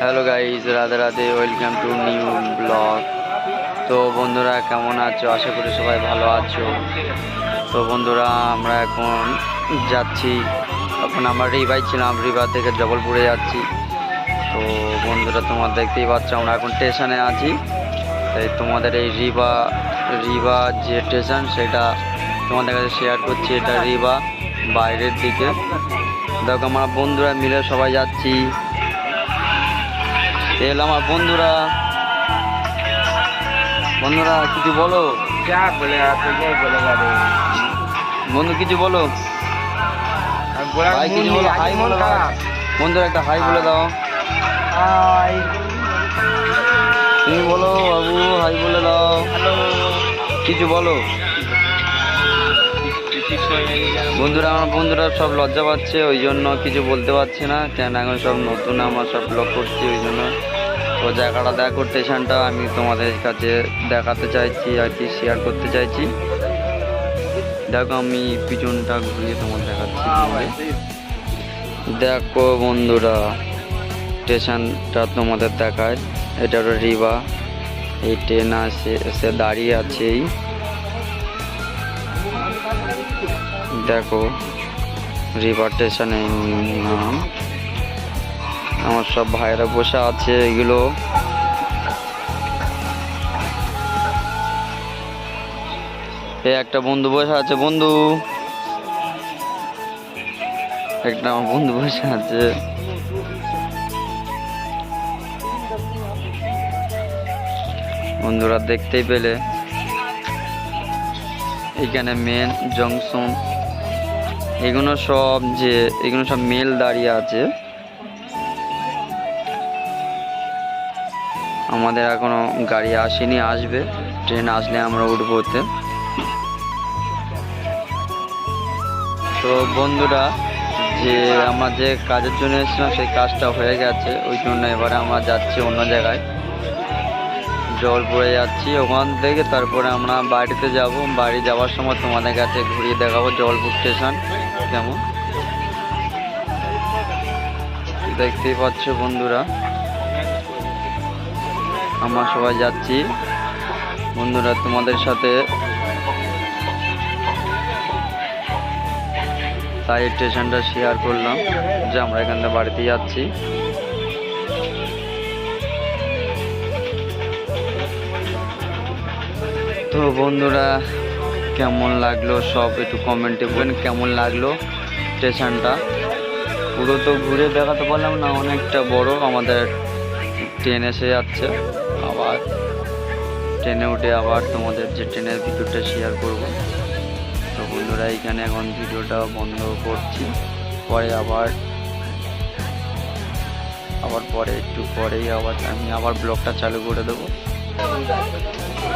Hello guys Radhe Radhe welcome to new blog তো বন্ধুরা, কেমন আছো? আশা করি সবাই ভালো আছো। তো বন্ধুরা, আমরা এখন যাচ্ছি। এখন আমরা রিভাই ছিলাম রিভা থেকে জবলপুরে যাচ্ছি। তো বন্ধুরা, তোমার দেখতেই পাচ্ছ, আমরা এখন স্টেশনে আছি। তাই তোমাদের এই রিভা রিভা যে স্টেশন, সেটা তোমাদের কাছে শেয়ার করছি। এটা রিভা বাইরের দিকে। দেখো, আমরা বন্ধুরা মিলে সবাই যাচ্ছি। এলো আমার বন্ধুরা। বন্ধুরা কিছু বলো? বলে বন্ধু কিছু বলো? ভাই কিছু বলো? হাই বলো বন্ধুরা একটা হাই বলে দাও। তুমি বলো বাবু হাই বলে দাও। কিছু বলো? বন্ধুরা, আমার বন্ধুরা সব লজ্জা পাচ্ছে, ওই জন্য কিছু বলতে পারছি না। কেন এখন সব নতুন, আমরা সব ব্লগ করছি, ওই জন্য। তো জায়গাটা দেখো স্টেশনটা আমি তোমাদের কাছে দেখাতে চাইছি, আর কি শেয়ার করতে চাইছি। দেখো, আমি পিছনটা ঘুরিয়ে তোমার দেখাচ্ছি। দেখো, বন্ধুরা স্টেশনটা তোমাদের দেখায়। এটা রিবা এই ট্রেন আসে, এসে দাঁড়িয়ে আছেই দেখো রিভার স্টেশনে নাম। আমার সব ভাইরা বসে আছে এগুলো। এ একটা বন্ধু বসে আছে, বন্ধু। একটা আমার বন্ধু বসে আছে। বন্ধুরা দেখতেই পেলে। এখানে মেন জংশন এগুলো সব যে এগুলো সব মেল দাঁড়িয়ে আছে। আমাদের এখনও গাড়ি আসেনি, আসবে। ট্রেন আসলে আমরা উঠবো ওতে। তো বন্ধুরা, যে আমরা যে কাজের জন্য এসেছিলাম, সেই কাজটা হয়ে গেছে। ওই জন্য এবারে আমরা যাচ্ছি অন্য জায়গায়। জল পড়ে যাচ্ছি, ওখান থেকে তারপরে আমরা বাড়িতে যাব। বাড়ি যাওয়ার সময় তোমাদের কাছে ঘুরিয়ে দেখাবো জলপুর স্টেশন। কেমন? দেখতেই পাচ্ছ বন্ধুরা। আমরা সবাই যাচ্ছি। বন্ধুরা, তোমাদের সাথে তাই স্টেশনটা শেয়ার করলাম, যে আমরা এখান বাড়িতে যাচ্ছি। তো বন্ধুরা কেমন লাগল সব একটু কমেন্টে বলবেন, কেমন লাগল স্টেশনটা পুরো তো ঘুরে দেখাতে পারলাম না, অনেকটা বড়, আমাদের ট্রেন এসে যাচ্ছে। আবার ট্রেনে উঠে আবার তোমাদের যে ট্রেনের ভিডিওটা শেয়ার করব। তো বন্ধুরা এইখানে এখন ভিডিওটা বন্ধ করছি। পরে আবার আবার পরে, একটু পরেই আবার আমি আবার ব্লগটা চালু করে দেবো।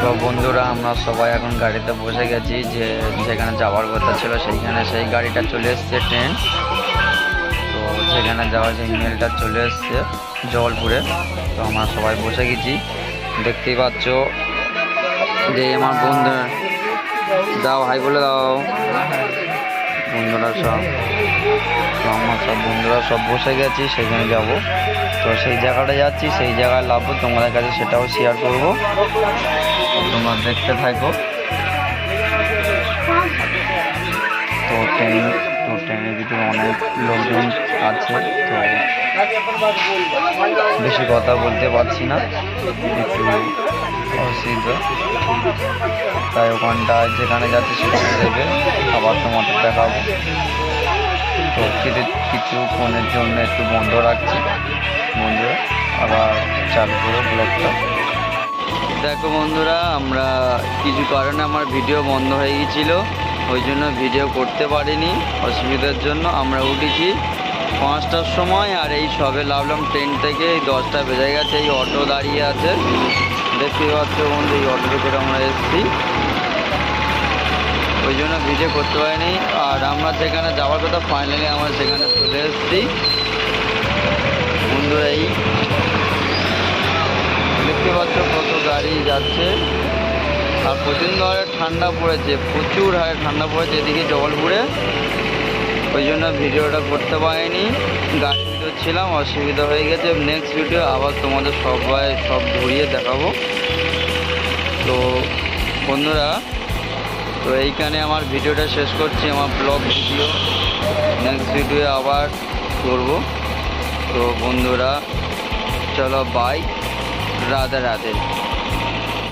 তো বন্ধুরা, আমরা সবাই এখন গাড়িতে বসে গেছি যে যেখানে যাওয়ার কথা ছিল সেইখানে সেই গাড়িটা চলে এসছে, ট্রেন। তো সেখানে যাওয়ার যে মেলটা চলে এসছে জবলপুরে। তো আমরা সবাই বসে গেছি। দেখতেই পাচ্ছ যে আমার বন্ধু দাও, হাই বলে দাও। বন্ধুরা সব, তো আমার সব বন্ধুরা সব বসে গেছি, সেখানে যাব। তো সেই জায়গাটা যাচ্ছি, সেই জায়গায় লাভবো তোমাদের কাছে সেটাও শেয়ার করব। তোমরা দেখতে থাকো। তো ট্রেন, তো ট্রেনের ভিতরে অনেক লোকজন আছে, তো বেশি কথা বলতে পারছি না, একটু তাই ওখানটায় যেখানে যাচ্ছে সেখানে দেবে আবার তোমাদের দেখাবো। তো কিছু কিছু ফোনের জন্য একটু বন্ধ রাখছি। বন্ধুরা আবার চালু করে ব্লগটা। দেখো বন্ধুরা, আমরা কিছু কারণে আমার ভিডিও বন্ধ হয়ে গিয়েছিল, ওই জন্য ভিডিও করতে পারিনি। অসুবিধার জন্য আমরা উঠেছি পাঁচটার সময়, আর এই সবে লাভলাম ট্রেন থেকে এই দশটা বেজে গেছে, এই অটো দাঁড়িয়ে আছে। দেখতে পাচ্ছ বন্ধু, এই অটোতে করে আমরা এসেছি। ওই জন্য ভিডিও করতে পারিনি। আর আমরা যেখানে যাওয়ার কথা ফাইনালি আমরা সেখানে চলে এসেছি। বন্ধুরা, এই দেখতে পাচ্ছ কত গাড়ি যাচ্ছে। আর প্রচণ্ড হারে ঠান্ডা পড়েছে, প্রচুর হারে ঠান্ডা পড়েছে এদিকে জবলপুরে। ওই জন্য ভিডিওটা করতে পারিনি। গাড়ি তো ছিলাম, অসুবিধা হয়ে গেছে। নেক্সট ভিডিও আবার তোমাদের সবাই সব ঘুরিয়ে দেখাবো। তো বন্ধুরা তো এইখানে আমার ভিডিওটা শেষ করছি, আমার ব্লগ ভিডিও নেক্সট ভিডিও আবার করব। তো বন্ধুরা, চলো বাই রাধে রাধে।